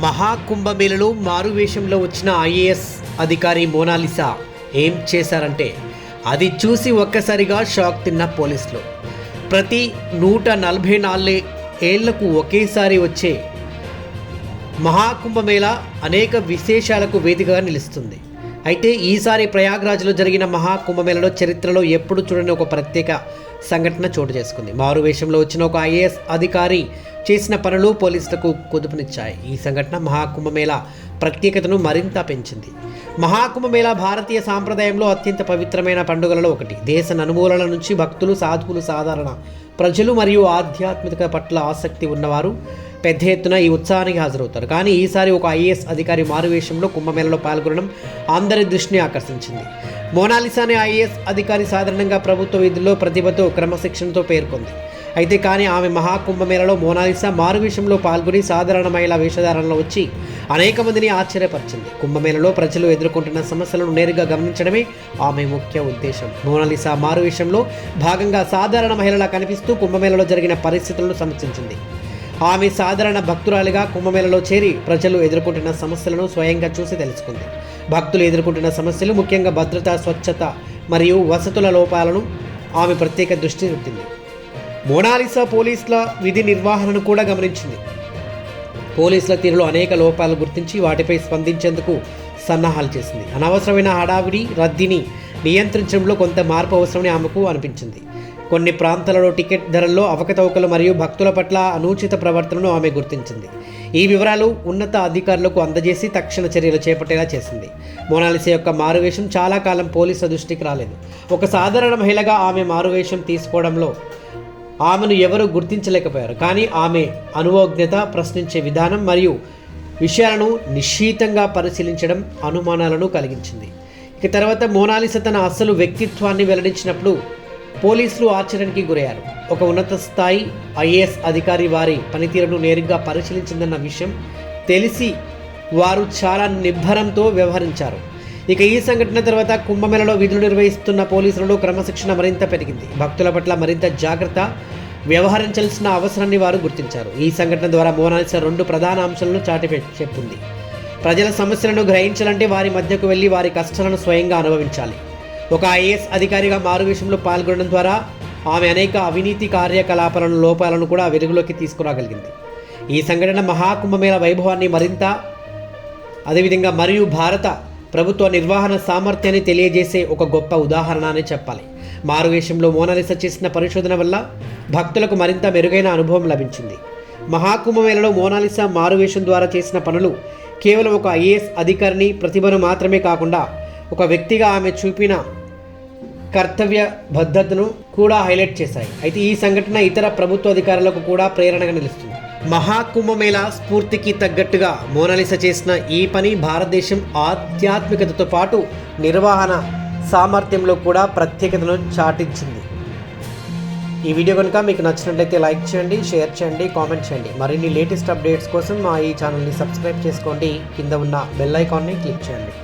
మహాకుంభమేళలో మారువేషంలో వచ్చిన ఐఏఎస్ అధికారి మోనాలిసా ఏం చేశారంటే అది చూసి ఒక్కసారిగా షాక్ తిన్న పోలీసులు. ప్రతి నూట నలభై నాలుగు ఏళ్ళకు ఒకేసారి వచ్చే మహాకుంభమేళ అనేక విశేషాలకు వేదికగా నిలుస్తుంది. అయితే ఈసారి ప్రయాగ్రాజ్లో జరిగిన మహాకుంభమేళలో చరిత్రలో ఎప్పుడు చూడని ఒక ప్రత్యేక సంఘటన చోటు చేసుకుంది. మారు వేషంలో వచ్చిన ఒక ఐఏఎస్ అధికారి చేసిన పనులు పోలీసులకు కుదుపునిచ్చాయి. ఈ సంఘటన మహాకుంభమేళ ప్రత్యేకతను మరింత పెంచింది. మహాకుంభమేళ భారతీయ సాంప్రదాయంలో అత్యంత పవిత్రమైన పండుగలలో ఒకటి. దేశ నలుమూలల నుంచి భక్తులు సాధువులు సాధారణ ప్రజలు మరియు ఆధ్యాత్మిక పట్ల ఆసక్తి ఉన్నవారు పెద్ద ఎత్తున ఈ ఉత్సాహానికి హాజరవుతారు. కానీ ఈసారి ఒక ఐఏఎస్ అధికారి మారువేషంలో కుంభమేళలో పాల్గొనడం అందరి దృష్టిని ఆకర్షించింది. మోనాలిసా అనే ఐఏఎస్ అధికారి సాధారణంగా ప్రభుత్వ విధుల్లో ప్రతిభతో క్రమశిక్షణతో పేర్కొంది. అయితే కానీ ఆమె మహాకుంభమేళలో మోనాలిసా మారు విషయంలో పాల్గొని సాధారణ మహిళా వేషధారణలో వచ్చి అనేక మందిని ఆశ్చర్యపరిచింది. కుంభమేళలో ప్రజలు ఎదుర్కొంటున్న సమస్యలను నేరుగా గమనించడమే ఆమె ముఖ్య ఉద్దేశం. మోనాలిసా మారు విషయంలో భాగంగా సాధారణ మహిళలా కనిపిస్తూ కుంభమేళలో జరిగిన పరిస్థితులను సమీక్షించింది. ఆమె సాధారణ భక్తురాలిగా కుంభమేళలో చేరి ప్రజలు ఎదుర్కొంటున్న సమస్యలను స్వయంగా చూసి తెలుసుకుంది. భక్తులు ఎదుర్కొంటున్న సమస్యలు ముఖ్యంగా భద్రత స్వచ్ఛత మరియు వసతుల లోపాలను ఆమె ప్రత్యేక దృష్టి పెట్టింది. మోనాలిసా పోలీసుల విధి నిర్వహణను కూడా గమనించింది. పోలీసుల తీరులో అనేక లోపాలు గుర్తించి వాటిపై స్పందించేందుకు సన్నాహాలు చేసింది. అనవసరమైన హడావిడి రద్దీని నియంత్రించడంలో కొంత మార్పు అవసరమని ఆమెకు అనిపించింది. కొన్ని ప్రాంతాలలో టికెట్ ధరల్లో అవకతవకలు మరియు భక్తుల పట్ల అనుచిత ప్రవర్తనను ఆమె గుర్తించింది. ఈ వివరాలు ఉన్నత అధికారులకు అందజేసి తక్షణ చర్యలు చేపట్టేలా చేసింది. మోనాలిస యొక్క మారువేషం చాలా కాలం పోలీసుల దృష్టికి రాలేదు. ఒక సాధారణ మహిళగా ఆమె మారువేషం తీసుకోవడంలో ఆమెను ఎవరూ గుర్తించలేకపోయారు. కానీ ఆమె అనువోజ్ఞత ప్రశ్నించే విధానం మరియు విషయాలను నిశ్చితంగా పరిశీలించడం అనుమానాలను కలిగించింది. ఇక తర్వాత మోనాలిస తన అసలు వ్యక్తిత్వాన్ని వెల్లడించినప్పుడు పోలీసులు ఆశ్చర్యానికి గురయ్యారు. ఒక ఉన్నత స్థాయి ఐఏఎస్ అధికారి వారి పనితీరును నేరుగా పరిశీలించిందన్న విషయం తెలిసి వారు చాలా నిబ్బరంతో వ్యవహరించారు. ఇక ఈ సంఘటన తర్వాత కుంభమేళలో విధులు నిర్వహిస్తున్న పోలీసులలో క్రమశిక్షణ మరింత పెరిగింది. భక్తుల పట్ల మరింత జాగ్రత్త వ్యవహరించాల్సిన అవసరాన్ని వారు గుర్తించారు. ఈ సంఘటన ద్వారా మోనాల్సిన రెండు ప్రధాన అంశాలను చాటి చెప్పింది. ప్రజల సమస్యలను గ్రహించాలంటే వారి మధ్యకు వెళ్ళి వారి కష్టాలను స్వయంగా అనుభవించాలి. ఒక ఐఏఎస్ అధికారిగా మారు విషయంలో పాల్గొనడం ద్వారా ఆమె అనేక అవినీతి కార్యకలాపాలను లోపాలను కూడా వెలుగులోకి తీసుకురాగలిగింది. ఈ సంఘటన మహాకుంభమేళ వైభవాన్ని మరింత అదేవిధంగా మరియు భారత ప్రభుత్వ నిర్వహణ సామర్థ్యాన్ని తెలియజేసే ఒక గొప్ప ఉదాహరణ అని చెప్పాలి. మారువేషంలో మోనాలిసా చేసిన పరిశోధన వల్ల భక్తులకు మరింత మెరుగైన అనుభవం లభించింది. మహాకుంభమేళలో మోనాలిసా మారువేషం ద్వారా చేసిన పనులు కేవలం ఒక ఐఏఎస్ అధికారిని ప్రతిభను మాత్రమే కాకుండా ఒక వ్యక్తిగా ఆమె చూపిన కర్తవ్య బద్ధతను కూడా హైలైట్ చేశాయి. అయితే ఈ సంఘటన ఇతర ప్రభుత్వ అధికారులకు కూడా ప్రేరణగా నిలుస్తుంది. మహాకుంభమేళ స్ఫూర్తికి తగ్గట్టుగా మోనాలిసా చేసిన ఈ పని భారతదేశం ఆధ్యాత్మికతతో పాటు నిర్వహణ సామర్థ్యంలో కూడా ప్రత్యేకతను చాటించింది. ఈ వీడియో కనుక మీకు నచ్చినట్లయితే లైక్ చేయండి షేర్ చేయండి కామెంట్ చేయండి. మరిన్ని లేటెస్ట్ అప్డేట్స్ కోసం మా ఈ ఛానల్ని సబ్స్క్రైబ్ చేసుకోండి. కింద ఉన్న బెల్ ఐకాన్ని క్లిక్ చేయండి.